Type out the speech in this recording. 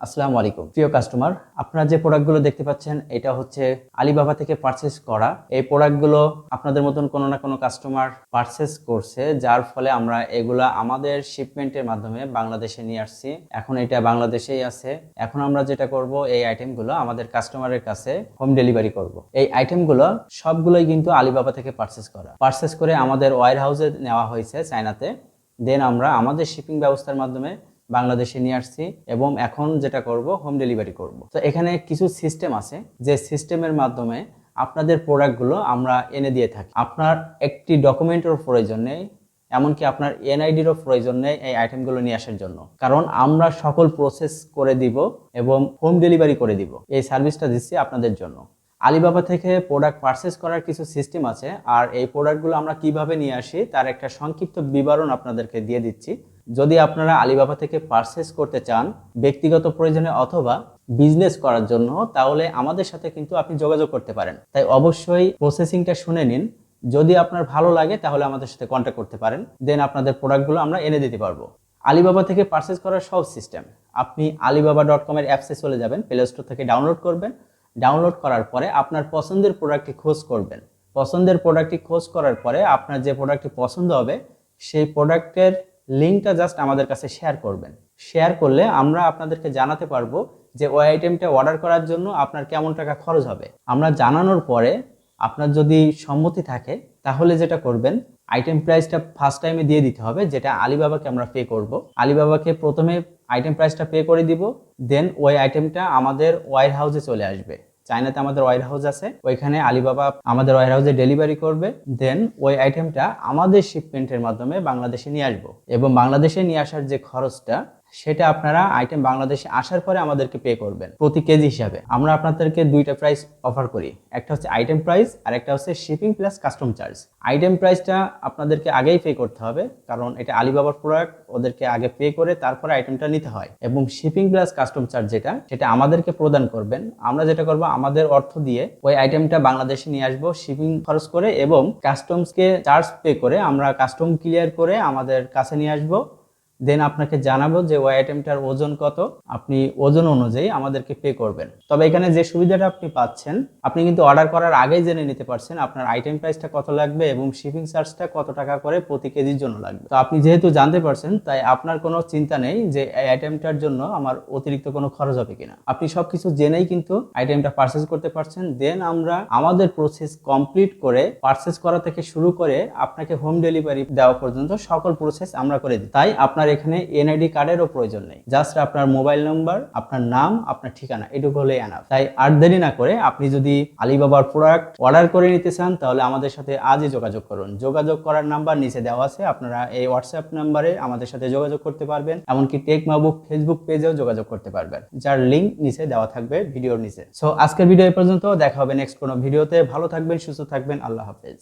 আসসালামু আলাইকুম। প্রিয় কাস্টমার আপনারা যে প্রোডাক্টগুলো দেখতে পাচ্ছেন, এটা হচ্ছে আলিবাবা থেকে পারচেস করা। এই প্রোডাক্টগুলো আপনাদের মতন কোনো না কোনো কাস্টমার পারচেস করছে, যার ফলে আমরা এগুলা আমাদের শিপমেন্টের মাধ্যমে বাংলাদেশে নিয়ে আসছি। এখন এটা বাংলাদেশেই আছে। এখন আমরা যেটা করব, এই আইটেমগুলো আমাদের কাস্টমারের কাছে হোম ডেলিভারি করব। এই আইটেমগুলো সবগুলোই কিন্তু আলিবাবা থেকে পারচেস করা। পারচেস করে আমাদের ওয়ার হাউসে নেওয়া হয়েছে চায়নাতে। দেন আমরা আমাদের শিপিং ব্যবস্থার মাধ্যমে বাংলাদেশে নিয়ে আসছি এবং এখন যেটা করব হোম ডেলিভারি করব। তো এখানে কিছু সিস্টেম আছে, যে সিস্টেমের মাধ্যমে আপনাদের প্রোডাক্টগুলো আমরা এনে দিয়ে থাকি। আপনার একটি ডকুমেন্টের প্রয়োজন নেই, এমনকি আপনার এনআইডিরও প্রয়োজন নেই এই আইটেমগুলো নিয়ে আসার জন্য। কারণ আমরা সকল প্রসেস করে দিব এবং হোম ডেলিভারি করে দিব। এই সার্ভিসটা দিচ্ছি আপনাদের জন্য। আলিবাবা থেকে প্রোডাক্ট পারচেস করার কিছু সিস্টেম আছে, আর এই প্রোডাক্টগুলো আমরা কীভাবে নিয়ে আসি, তার একটা সংক্ষিপ্ত বিবরণ আপনাদেরকে দিয়ে দিচ্ছি। যদি আপনারা আলিবাবা থেকে পারচেস করতে চান ব্যক্তিগত প্রয়োজনে অথবা বিজনেস করার জন্য, তাহলে আমাদের সাথে কিন্তু আপনি যোগাযোগ করতে পারেন। তাই অবশ্যই প্রসেসিংটা শুনে নিন। যদি আপনার ভালো লাগে, তাহলে আমাদের সাথে কন্ট্যাক্ট করতে পারেন। দেন আপনাদের প্রোডাক্টগুলো আমরা এনে দিতে পারব। আলিবাবা থেকে পারচেস করার সব সিস্টেম আপনি আলিবাবা ডট কমের অ্যাপসে চলে যাবেন প্লে স্টোর থেকে ডাউনলোড করবেন। ডাউনলোড করার পরে আপনার পছন্দের প্রোডাক্টটি খোঁজ করবেন। পছন্দের প্রোডাক্টটি খোঁজ করার পরে আপনার যে প্রোডাক্টটি পছন্দ হবে, সেই প্রোডাক্টের লিঙ্কটা জাস্ট আমাদের কাছে শেয়ার করবেন। শেয়ার করলে আমরা আপনাদেরকে জানাতে পারব যে ওই আইটেমটা অর্ডার করার জন্য আপনার কেমন টাকা খরচ হবে। আমরা জানানোর পরে আপনার যদি সম্মতি থাকে, তাহলে যেটা করবেন আইটেম প্রাইসটা ফার্স্ট টাইমে দিয়ে দিতে হবে, যেটা আলিবাবাকে আমরা পে করব। আলিবাবাকে প্রথমে আইটেম প্রাইসটা পে করে দিব দেন ওই আইটেমটা আমাদের ওয়ার হাউসে চলে আসবে। চায়নাতে আমাদের ওয়ার হাউস আছে, ওইখানে আলিবাবা আমাদের ওয়ার হাউসে ডেলিভারি করবে দেন ওই আইটেমটা আমাদের শিপমেন্টের মাধ্যমে বাংলাদেশে নিয়ে আসব। এবং বাংলাদেশে নিয়ে আসার যে খরচটা সেটা আপনারা আইটেম বাংলাদেশে আসার পরে আমাদেরকে পে করবেন প্রতি কেজি হিসাবে। আমরা আপনাদেরকে দুইটা প্রাইস অফার করি। একটা হচ্ছে আইটেম প্রাইস আর একটা হচ্ছে shipping plus custom charge item প্রাইসটা আপনাদেরকে আগেই পে করতে হবে, কারণ এটা আলিবাবার প্রোডাক্ট ওদেরকে আগে পে করে তারপরে আইটেমটা নিতে হয়। এবং শিপিং প্লাস কাস্টম চার্জ যেটা, সেটা আমাদেরকে প্রদান করবেন। আমরা যেটা করব, আমাদের অর্থ দিয়ে ওই আইটেমটা বাংলাদেশে নিয়ে আসব শিপিং খরচ করে এবং কাস্টমসকে চার্জ পে করে আমরা কাস্টম ক্লিয়ার করে আমাদের কাছে নিয়ে আসব। দেন আপনাকে জানাব যে ওই আইটেমটার ওজন কত। আপনি ওজন অনুযায়ী আমাদেরকে পে করবেন। তবে এখানে যে সুবিধাটা আপনি পাচ্ছেন, আপনি কিন্তু অর্ডার করার আগেই জেনে নিতে পারছেন আপনার আইটেম প্রাইসটা কত লাগবে এবং শিপিং চার্জটা কত টাকা করে প্রতি কেজির জন্য লাগবে। তো আপনি যেহেতু জানতে পারছেন, তাই আপনার কোনো চিন্তা নেই যে এই আইটেমটার জন্য আমার অতিরিক্ত কোনো খরচ হবে কিনা। আপনি সবকিছু জেনেই কিন্তু আইটেমটা পারচেস করতে পারছেন। দেন আমরা আমাদের প্রসেস কমপ্লিট করে পারচেস করা থেকে শুরু করে আপনাকে হোম ডেলিভারি দেওয়া পর্যন্ত সকল প্রসেস আমরা করে দিই। তাই আপনার এখানে এনআইডি কার্ডেরও প্রয়োজন নেই। জাস্ট আপনার মোবাইল নাম্বার আপনার নাম, আপনার ঠিকানা, এটুকু হলেই আনা তাই আর দেরি না করে আপনি যদি আলিবাবার প্রোডাক্ট অর্ডার করে নিতে চান, তাহলে আমাদের সাথে আজই যোগাযোগ করুন। যোগাযোগ করার নাম্বার নিচে দেওয়া আছে। আপনারা এই হোয়াটসঅ্যাপ নাম্বারে আমাদের সাথে যোগাযোগ করতে পারবেন। এমনকি টেক মাবুক ফেসবুক পেজেও যোগাযোগ করতে পারবেন। যার লিঙ্ক নিচে দেওয়া থাকবে ভিডিওর নিচে। সো আজকের ভিডিও এই পর্যন্ত। দেখা হবে নেক্সট কোনো ভিডিওতে ভালো থাকবেন, সুস্থ থাকবেন। আল্লাহ হাফেজ।